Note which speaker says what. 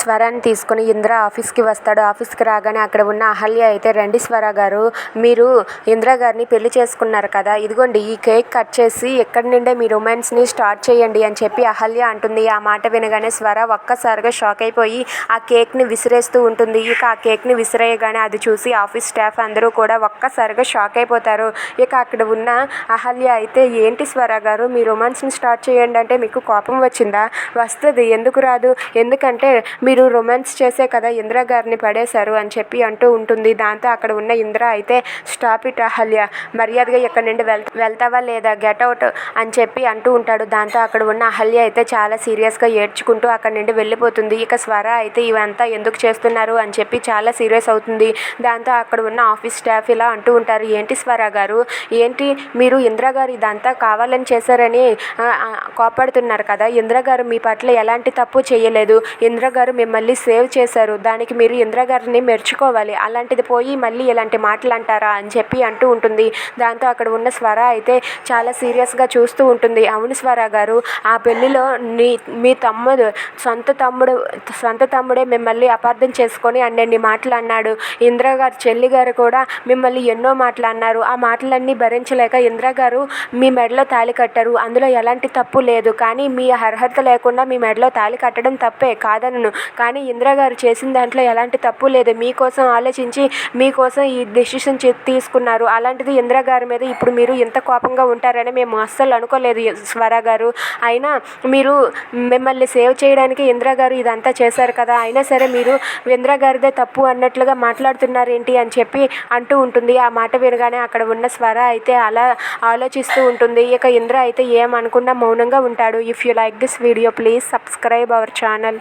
Speaker 1: స్వరాన్ని తీసుకొని ఇంద్ర ఆఫీస్కి వస్తాడు. ఆఫీస్కి రాగానే అక్కడ ఉన్న అహల్య అయితే రండి స్వర గారు మీరు ఇంద్ర గారిని పెళ్ళి చేసుకున్నారు కదా ఇదిగోండి ఈ కేక్ కట్ చేసి ఎక్కడి నుండే మీ రొమాన్స్ని స్టార్ట్ చేయండి అని చెప్పి అహల్య అంటుంది. ఆ మాట వినగానే స్వర ఒక్కసారిగా షాక్ అయిపోయి ఆ కేక్ని విసిరేస్తూ ఉంటుంది. ఇక ఆ కేక్ని విసిరేయగానే అది చూసి ఆఫీస్ స్టాఫ్ అందరూ కూడా ఒక్కసారిగా షాక్ అయిపోతారు. ఇక అక్కడ ఉన్న అహల్య అయితే ఏంటి స్వర గారు మీ రొమాన్స్ని స్టార్ట్ చేయండి అంటే మీకు కోపం వచ్చిందా? వస్తుంది ఎందుకు రాదు? ఎందుకంటే మీరు రొమాన్స్ చేసే కదా ఇంద్ర గారిని పడేశారు అని చెప్పి అంటూ ఉంటుంది. దాంతో అక్కడ ఉన్న ఇంద్ర అయితే స్టాప్ ఇట్ అహల్య. మర్యాదగా ఇక్కడ నుండి వెళ్ వెళ్తావా లేదా? గెట్ అవుట్ అని చెప్పి అంటూ ఉంటాడు. దాంతో అక్కడ ఉన్న అహల్య అయితే చాలా సీరియస్గా ఏడ్చుకుంటూ అక్కడ నుండి వెళ్ళిపోతుంది. ఇక స్వర అయితే ఇవంతా ఎందుకు చేస్తున్నారు? అని చెప్పి చాలా సీరియస్ అవుతుంది. దాంతో అక్కడ ఉన్న ఆఫీస్ స్టాఫ్ ఇలా అంటూ ఉంటారు. ఏంటి స్వర గారు? ఏంటి మీరు ఇంద్ర గారు ఇదంతా కావాలని చేశారని కోపాడుతున్నారు కదా? ఇంద్ర గారు మీ పట్ల ఎలాంటి తప్పు చేయలేదు. ఇంద్ర గారు మిమ్మల్ని సేవ్ చేశారు. దానికి మీరు ఇందిరాగారిని మెచ్చుకోవాలి. అలాంటిది పోయి మళ్ళీ ఇలాంటి మాటలు అంటారా అని చెప్పి అంటూ ఉంటుంది. దాంతో అక్కడ ఉన్న స్వర అయితే చాలా సీరియస్గా చూస్తూ ఉంటుంది. అవును స్వర గారు ఆ పెళ్ళిలో నీ మీ తమ్ముడు సొంత తమ్ముడు సొంత తమ్ముడే మిమ్మల్ని అపార్థం చేసుకొని అన్నెన్ని మాటలు అన్నాడు. ఇందిరా గారు చెల్లి గారు కూడా మిమ్మల్ని ఎన్నో మాటలు అన్నారు. ఆ మాటలన్నీ భరించలేక ఇందిరా గారు మీ మెడలో తాళి కట్టారు. అందులో ఎలాంటి తప్పు లేదు. కానీ మీ అర్హత లేకుండా మీ మెడలో తాళి కట్టడం తప్పే కాదనను. కానీ ఇంద్ర గారు చేసిన దాంట్లో ఎలాంటి తప్పు లేదు. మీకోసం ఆలోచించి మీకోసం ఈ డెసిషన్ తీసుకున్నారు. అలాంటిది ఇందిరాగారి గారి మీద ఇప్పుడు మీరు ఇంత కోపంగా ఉంటారని మేము అస్సలు అనుకోలేదు స్వర గారు. అయినా మీరు మిమ్మల్ని సేవ్ చేయడానికి ఇంద్ర గారు ఇదంతా చేశారు కదా. అయినా సరే మీరు ఇంద్ర గారిదే తప్పు అన్నట్లుగా మాట్లాడుతున్నారేంటి అని చెప్పి అంటూ ఉంటుంది. ఆ మాట వినగానే అక్కడ ఉన్న స్వర అయితే అలా ఆలోచిస్తూ ఉంటుంది. ఇక ఇంద్ర అయితే ఏమనుకున్నా మౌనంగా ఉంటాడు. If you like this video please subscribe our channel